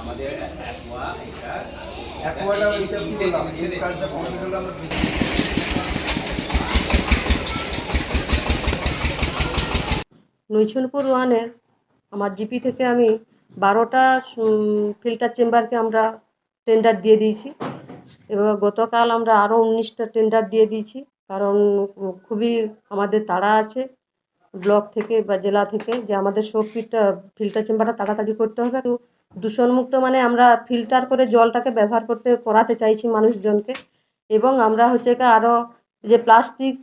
আমাদের অ্যাকোয়া এটা অ্যাকোয়াটা হিসাব কি করলাম এই কাজটা কমপ্লিট হলো আমরা নৈছনপুর ওয়ানের আমার জিপি থেকে আমি বারোটা ফিল্টার চেম্বারকে আমরা টেন্ডার দিয়ে দিয়েছি। এবার গতকাল আমরা আরও উনিশটা টেন্ডার দিয়ে দিয়েছি। কারণ খুবই আমাদের তাড়া আছে ব্লক থেকে বা জেলা থেকে যে আমাদের সব ফিল্টার ফিল্টার চেম্বারটা তাড়াতাড়ি করতে হবে। তো দূষণমুক্ত মানে আমরা ফিল্টার করে জলটাকে ব্যবহার করতে, করাতে চাইছি মানুষজনকে এবং আমরা হচ্ছে আরও যে প্লাস্টিক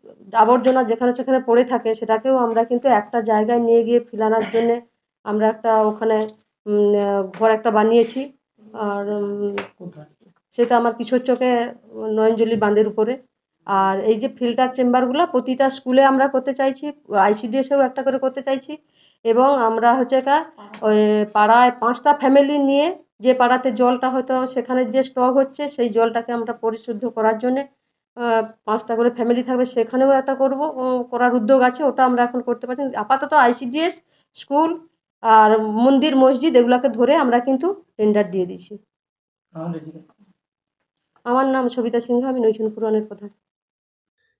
আবর্জনা যেখানে সেখানে পড়ে থাকে সেটাকেও আমরা কিন্তু একটা জায়গায় নিয়ে গিয়ে ফেলানোর জন্যে আমরা একটা ওখানে ঘর একটা বানিয়েছি। আর সেটা আমার কিশোর চোখে নয়নজলি বাঁধের উপরে। আর এই যে ফিল্টার চেম্বারগুলো প্রতিটা স্কুলে আমরা করতে চাইছি আইসিডিএসেও একটা করে করতে চাইছি। এবং আমরা হচ্ছে কা ওই পাড়ায় পাঁচটা ফ্যামিলি নিয়ে যে পাড়াতে জলটা হয়তো সেখানে যে স্টক হচ্ছে সেই জলটাকে আমরা পরিশুদ্ধ করার জন্যে পাঁচটা করে ফ্যামিলি থাকবে সেখানেও একটা করব। করার উদ্যোগ আছে ওটা আমরা এখন করতে পারছি। আপাতত আইসিডিএস স্কুল আর মন্দির মসজিদ এগুলোকে ধরে আমরা কিন্তু টেন্ডার দিয়ে দিয়েছি। আমার নাম সবিতা সিংহ আমি নৈশন পুরাণের প্রধান।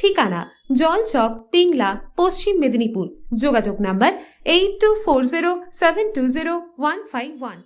ঠিকানা জলচক তিংলা পশ্চিম মেদিনীপুর। যোগাযোগ number eight two four zero seven two zero one five one